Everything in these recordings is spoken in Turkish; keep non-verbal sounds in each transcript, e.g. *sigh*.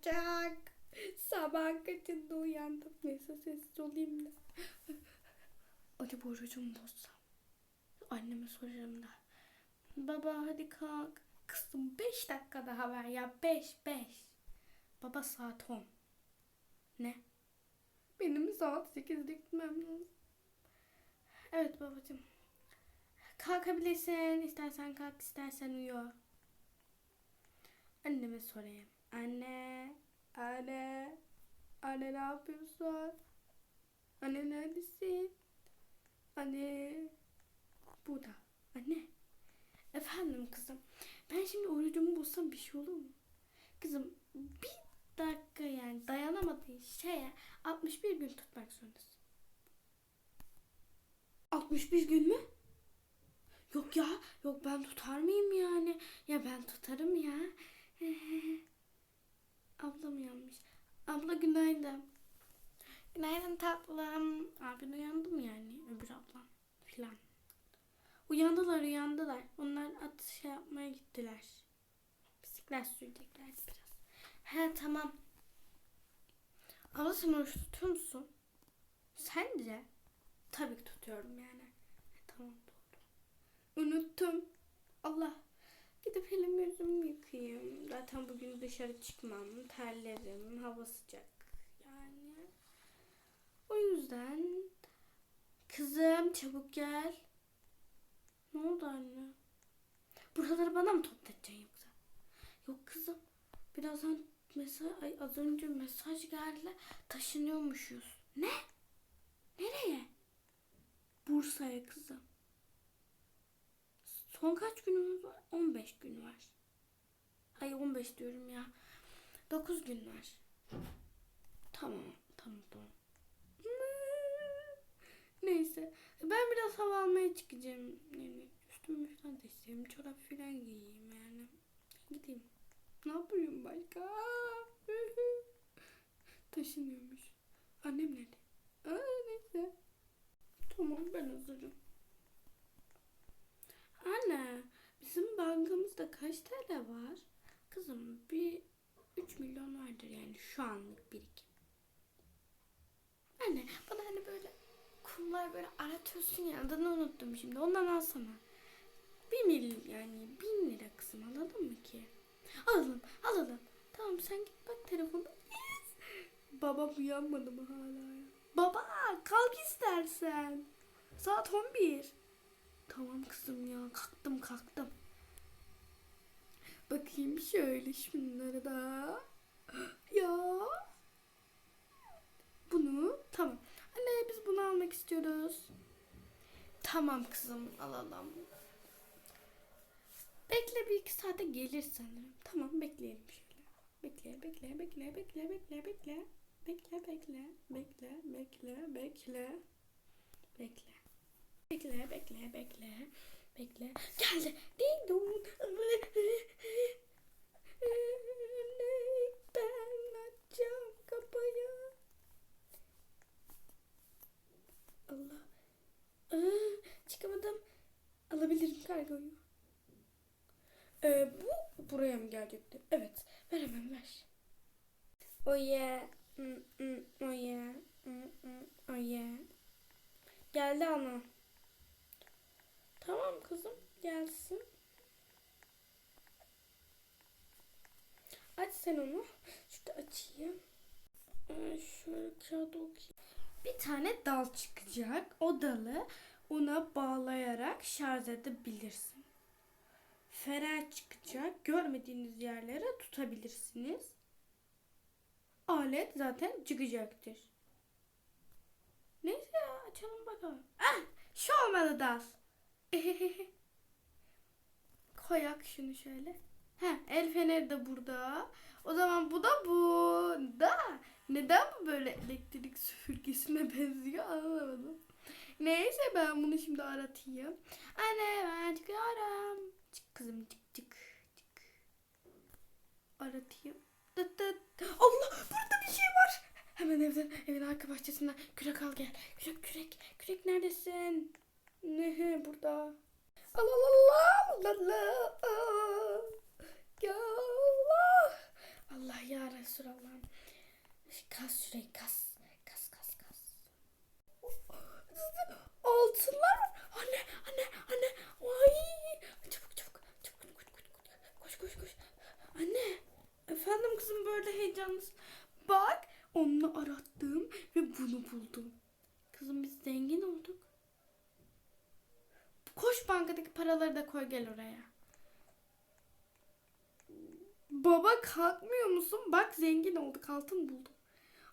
olacak. Sabah kaçında uyandım. Neyse sessiz olayım da. Acaba orucumu bozsam? Anneme sorarım da. Baba hadi kalk. Kızım 5 dakika daha ver ya. 5 5. Baba saat 10. Ne? Benim saat 8'de gitmem lazım. Evet babacığım. Kalkabilirsin. İstersen kalk, istersen uyu. Anneme sorayım. Anne, anne, anne ne yapıyorsun? Anne neredesin? Anne, burada. Anne, efendim kızım. Ben şimdi orucumu bozsam bir şey olur mu? Kızım bir dakika yani dayanamadığı şeye 61 gün tutmak zorundasın. 61 gün mü? Yok ya, yok ben tutar mıyım yani? Ya ben tutarım ya. Ablam uyanmış. Abla günaydın. Günaydın tatlım. Abin uyandı mı yani? Öbür ablam filan. Uyandılar uyandılar. Onlar at şey yapmaya gittiler. Bisiklet sürecekler biraz. He tamam. Abla sen oruç tutuyor musun? Sence? Tabii ki tutuyorum yani. Tamam doğru. Unuttum. Allah. Gidip elimi yüzümü yıkayayım. Zaten bugün dışarı çıkmam. Terlerim. Hava sıcak. Yani. O yüzden kızım çabuk gel. Ne oldu anne? Buraları bana mı toplatacaksın yoksa? Yok kızım. Birazdan mesaj, ay az önce mesaj geldi. Taşınıyormuşuz. Ne? Nereye? Bursa'ya kızım. Son kaç günümüz var? 15 gün var. Ay 15 diyorum ya. 9 gün var. Tamam, tamam, tamam. *laughs* Neyse. Ben biraz hava almaya çıkacağım. Yani üstümü falan değiştireyim. Çorap falan giyeyim yani. Gideyim. Ne yapıyorum başka? *laughs* Taşınıyormuş. Annem nerede? Aa, neyse. Tamam ben hazırım. Anne, bizim bankamızda kaç TL var? Kızım bir 3 milyon vardır yani şu anlık birikim. Anne, bana hani böyle kumlar böyle aratıyorsun ya adını unuttum şimdi ondan alsana. Bir mil yani bin lira kızım alalım mı ki? Alalım, alalım. Tamam sen git bak telefonda. *laughs* Babam uyanmadı mı hala ya? Baba kalk istersen. Saat 11. Tamam kızım ya kalktım kalktım. Bakayım şöyle şunları da. Ya. Bunu tamam. Anne biz bunu almak istiyoruz. Tamam kızım alalım. Bekle bir iki saate gelir sanırım. Tamam bekleyelim şöyle. Bekle bekle bekle bekle bekle bekle. Bekle bekle bekle bekle bekle. Bekle. Bekle, bekle, bekle, bekle. Geldi. Ding dong. Ben açacağım kapıyı. Allah. Aa, çıkamadım. Alabilirim kargoyu. Ee, bu buraya mı gelecekti? Evet. Ver hemen ver. Oh yeah. Mm, mm, oh yeah. Mm, mm, oh yeah. Geldi ana. Tamam kızım gelsin. Aç sen onu. Şurada açayım. Ee, şöyle kağıda okuyayım. Bir tane dal çıkacak. O dalı ona bağlayarak şarj edebilirsin. Fener çıkacak. Görmediğiniz yerlere tutabilirsiniz. Alet zaten çıkacaktır. Neyse ya açalım bakalım. Ah, şu olmalı dal. *laughs* Koyak şunu şöyle. Heh, el feneri de burada. O zaman bu da bu. Da neden bu böyle elektrik süpürgesine *laughs* benziyor anlamadım. Neyse ben bunu şimdi aratayım. Anne ben çıkıyorum. Çık kızım çık çık çık. Aratayım. Dıt dıt. Allah burada bir şey var. Hemen evden evin arka bahçesinden kürek al gel. Kürek kürek kürek neredesin? Ne burada? Allah Allah Allah Allah. Ya Allah. Allah ya Resulallah. Kas şurayı kas. Kas kas kas. Altınlar. Anne anne anne. Ay. Çabuk çabuk. Çabuk koş koş koş. Anne. Efendim kızım böyle heyecanlısın. Bak onu arattım ve bunu buldum. Kızım biz zengin olduk. Koş paraları da koy gel oraya. Baba kalkmıyor musun? Bak zengin olduk altın buldum.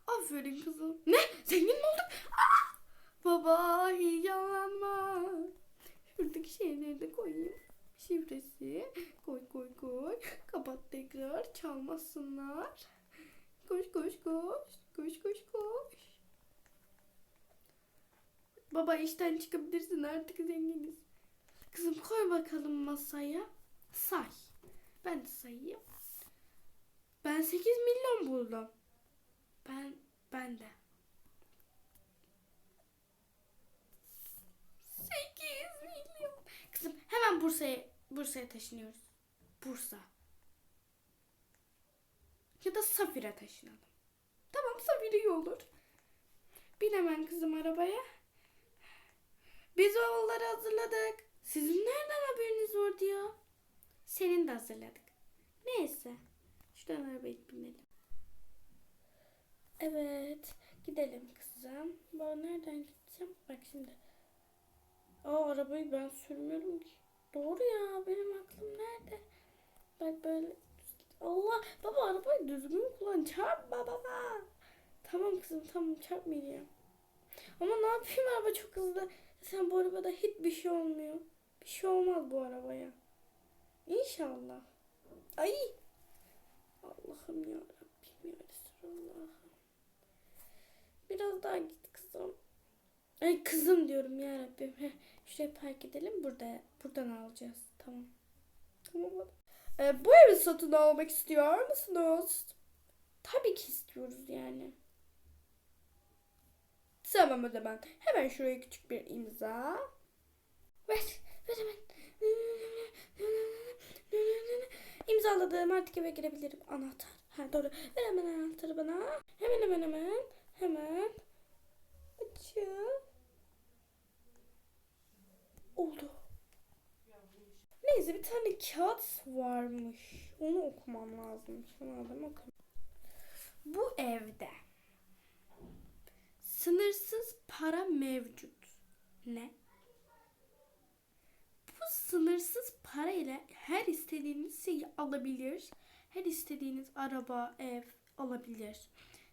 Aferin kızım. Ne? Zengin mi olduk? Aa! Baba heyecanlanma. Şuradaki şeyleri de koyayım. Şifresi. Koy koy koy. Kapat tekrar. Çalmasınlar. Koş koş koş. Koş koş koş. Baba işten çıkabilirsin artık zenginiz. Kızım koy bakalım masaya. Say. Ben de sayayım. Ben 8 milyon buldum. Ben ben de. 8 milyon. Kızım hemen Bursa'ya Bursa'ya taşınıyoruz. Bursa. Ya da Safir'e taşınalım. Tamam Safir iyi olur. Bin hemen kızım arabaya. Biz oğulları hazırladık. Sizin nereden haberiniz vardı ya? Senin de hazırladık. Neyse. Şuradan arabaya binelim. Evet. Gidelim kızım. Ben nereden gideceğim? Bak şimdi. Aa arabayı ben sürmüyorum ki. Doğru ya. Benim aklım nerede? Bak böyle. Allah. Baba arabayı düzgün kullan. Çarpma baba. Tamam kızım tamam çarpmayacağım. Ama ne yapayım araba çok hızlı. Sen bu arabada hiçbir şey olmuyor. Bir şey olmaz bu arabaya. İnşallah. Ay. Allah'ım ya Rabbim ya Resulallah. Biraz daha git kızım. Ay kızım diyorum ya Rabbim. Heh, şuraya park edelim. Burada buradan alacağız. Tamam. Tamam. Ee, bu evi satın almak istiyor musunuz? Tabii ki istiyoruz yani. Tamam o zaman. Hemen şuraya küçük bir imza. Ver. İmzaladım. Artık eve girebilirim. Anahtar. Ha doğru. Ver hemen anahtarı bana. Hemen hemen hemen. Hemen. Açın. Oldu. Neyse bir tane kağıt varmış. Onu okumam lazım. Şunu alayım okuyayım. Bu evde sınırsız para mevcut. Ne? Sınırsız para ile her istediğiniz şeyi alabilir. Her istediğiniz araba, ev alabilir.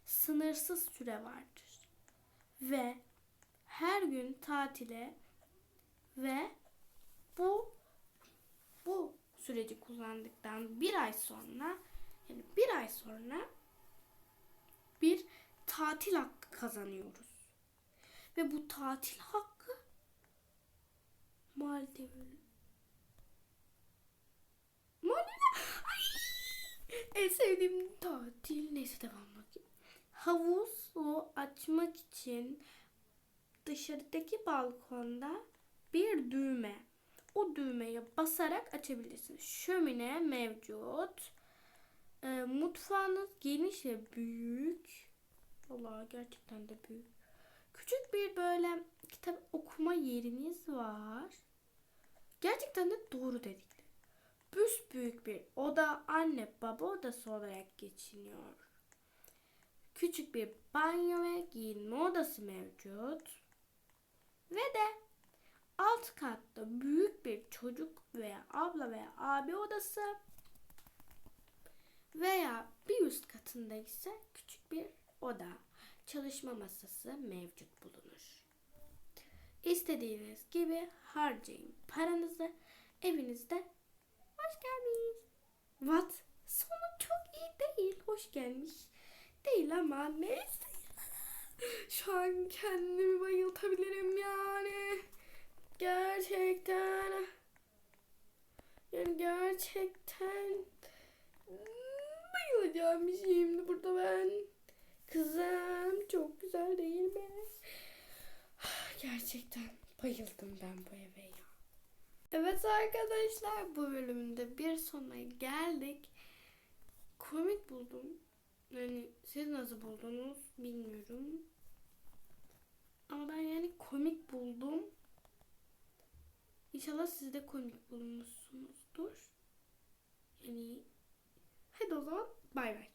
Sınırsız süre vardır. Ve her gün tatile ve bu bu süreci kullandıktan bir ay sonra yani bir ay sonra bir tatil hakkı kazanıyoruz. Ve bu tatil hakkı Maldiv'in Maldiv Ay! En tatil neyse devam bakayım. Havuzu açmak için dışarıdaki balkonda bir düğme. O düğmeye basarak açabilirsiniz. Şömine mevcut. E, mutfağınız geniş ve büyük. Allah gerçekten de büyük. Küçük bir böyle kitap okuma yeriniz var. Gerçekten de doğru dedikleri. Büs büyük bir oda anne baba odası olarak geçiniyor. Küçük bir banyo ve giyinme odası mevcut. Ve de alt katta büyük bir çocuk veya abla veya abi odası veya bir üst katında ise küçük bir oda, çalışma masası mevcut bulunur. İstediğiniz gibi harcayın paranızı evinizde. Hoş geldiniz. What? Sonu çok iyi değil. Hoş gelmiş. Değil ama neyse. *laughs* Şu an kendimi bayıltabilirim yani. Gerçekten. Yani gerçekten bayılacağım şimdi burada ben. Kızım çok güzel değil mi? Gerçekten bayıldım ben bu eve ya. Evet arkadaşlar bu bölümünde bir sonuna geldik. komik buldum. Yani siz nasıl buldunuz bilmiyorum. Ama ben yani komik buldum. İnşallah siz de komik bulmuşsunuzdur. Yani hadi o zaman bay bay.